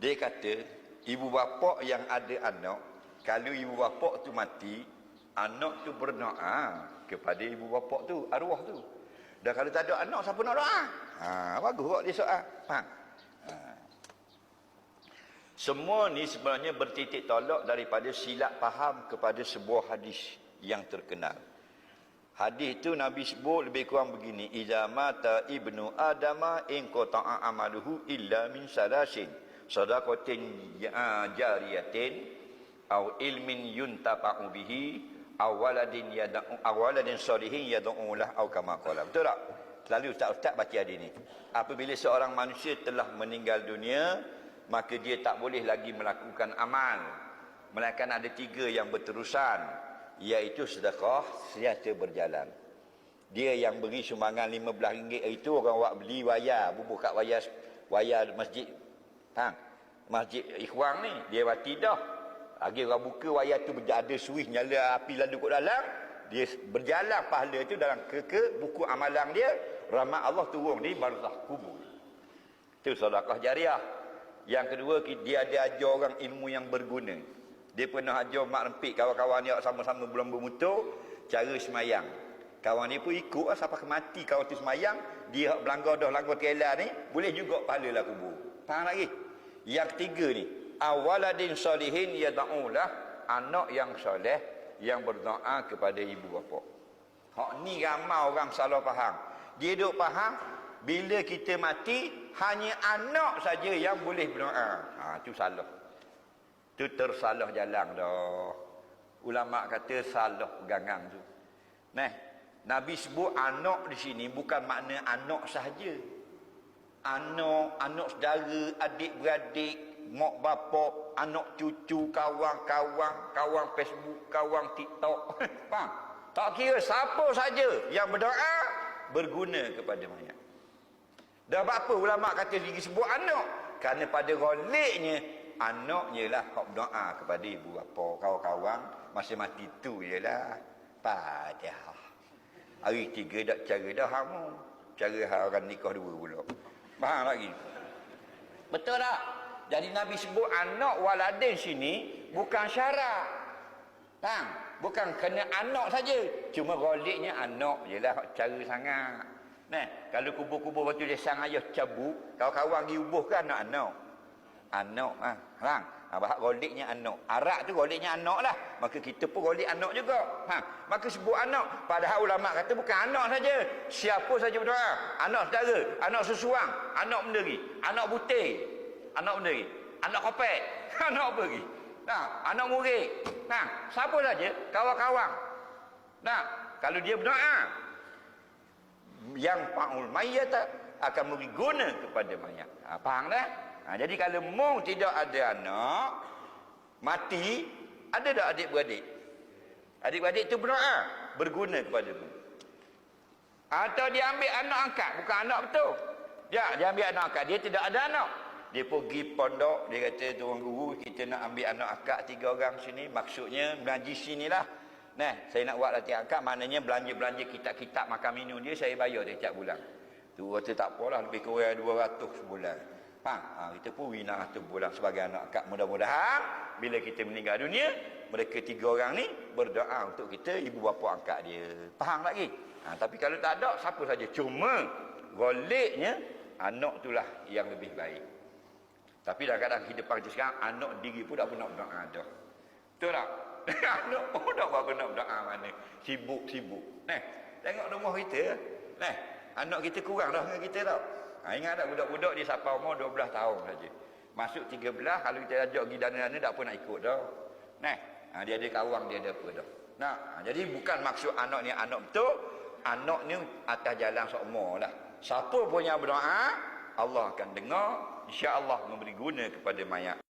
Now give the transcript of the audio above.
Dia kata, ibu bapa yang ada anak, kalau ibu bapa tu mati, anak tu berdoa kepada ibu bapa tu, arwah tu. Dan kalau tak ada anak, siapa nak doa? Ha, bagus kok dia soal. Faham? Ha. Semua ni sebenarnya bertitik tolak daripada silap faham kepada sebuah hadis yang terkenal. Hadis itu Nabi sebut lebih kurang begini, "Iza mata ibnu adama in qata'a amaluhu illa min salasin." Sadaqatin ja- jariyatin au ilmin yuntafa'u bihi aw waladin yad'u aw waladin salihin yad'u lah au kama qala. Betul tak? Selalu ustaz-ustaz baca hadis ni. Apabila seorang manusia telah meninggal dunia, maka dia tak boleh lagi melakukan amal. Melainkan ada tiga yang berterusan iaitu sedekah sentiasa berjalan. Dia yang beri sumbangan RM15 itu orang awak beli wayar, bubuh kat wayar wayar masjid. Faham? Masjid Ikhwan ni, dia mati dah. Lagi orang buka wayar tu ada suih nyala api lalu kat dalam, dia berjalan pahala itu dalam ke, ke buku amalan dia, rahmat Allah turun di barzah kubur. Itu sedekah jariah. Yang kedua, dia ada ajar orang ilmu yang berguna. Dia pernah ajar mak rempik kawan-kawan dia sama-sama belum bermutu cara semayang. Kawan ni pun ikut lah sampai mati kawan tu semayang. Dia belanggar dah langgar tela ni boleh juga pahala lah kubur. Faham lagi? Yang ketiga ni, awaladin salihin yad'ulah anak yang soleh yang berdoa kepada ibu bapa. Hak ni ramai orang salah faham. Dia duk faham bila kita mati hanya anak saja yang boleh berdoa. Ha tu salah. Tu tersalah jalan dah. Ulama kata salah pegangan tu. Nah, Nabi sebut anak di sini bukan makna anak sahaja. Anak, anak saudara, adik-beradik, mak bapak, anak cucu, kawan-kawan, kawan Facebook, kawan TikTok. Faham? Tak kira siapa saja yang berdoa berguna kepada mayat. Dan apa ulama kata lagi sebut anak? Kerana pada goliknya anaknya lah kau berdoa kepada ibu bapa, kawan-kawan masa mati tu ialah padahal. Hari tiga dak cara dah hamu. Cara hal orang nikah dua pula. Faham lagi? Betul tak? Jadi Nabi sebut anak waladin sini bukan syarat. Faham? Bukan kena anak saja. Cuma goliknya anak je lah cara sangat. Nah, kalau kubur-kubur batu lesang ayah cabut, kawan-kawan pergi ubuhkan anak-anak. Anak ah, faham? Ha, bahak goliknya anak. Arak tu goliknya anak lah. Maka kita pun golik anak juga. Ha, maka sebut anak. Padahal ulama kata bukan anak saja. Siapa saja berdoa. Anak saudara, anak sesuang, anak menderi, anak butir, anak menderi, anak kopek, anak apa lagi? Nah, anak murid. Nah, siapa saja kawan-kawan. Nah, kalau dia berdoa, yang fa'ul mayyat akan memberi guna kepada mayat. Ha, faham dah? Ha, jadi kalau mung tidak ada anak, mati, ada tak adik-beradik? Adik-beradik itu berdoa, berguna kepada mu. Atau dia ambil anak angkat, bukan anak betul. Ya, dia ambil anak angkat, dia tidak ada anak. Dia pergi pondok, dia kata tuan guru, kita nak ambil anak angkat tiga orang sini, maksudnya mengaji sinilah. Nah, saya nak buat latihan angkat, maknanya belanja-belanja kitab-kitab makan minum dia, saya bayar dia tiap bulan. Tu kata tak apalah, lebih kurang 200 sebulan. Faham? Ha, kita pun wina tu bulan sebagai anak akak. Mudah-mudahan bila kita meninggal dunia, mereka tiga orang ni berdoa untuk kita, ibu bapa angkat dia. Faham lagi? Ha, tapi kalau tak ada, siapa saja. Cuma goliknya anak itulah yang lebih baik. Tapi dalam keadaan kehidupan kita sekarang, anak diri pun tak pernah berdoa dah. Betul tak? anak pun tak pernah berdoa mana. Sibuk-sibuk. Nah, tengok rumah kita. Nah, anak kita kurang dah dengan kita tau. Ha, ingat tak budak-budak dia sampai umur 12 tahun saja. Masuk 13 kalau kita ajak pergi dana-dana tak pun nak ikut dah. Nah, ha, dia ada kawang dia ada apa dah. Nah, ha, jadi bukan maksud anak ni anak betul, anak ni atas jalan seumur lah. Siapa punya berdoa, Allah akan dengar, insya-Allah memberi guna kepada mayat.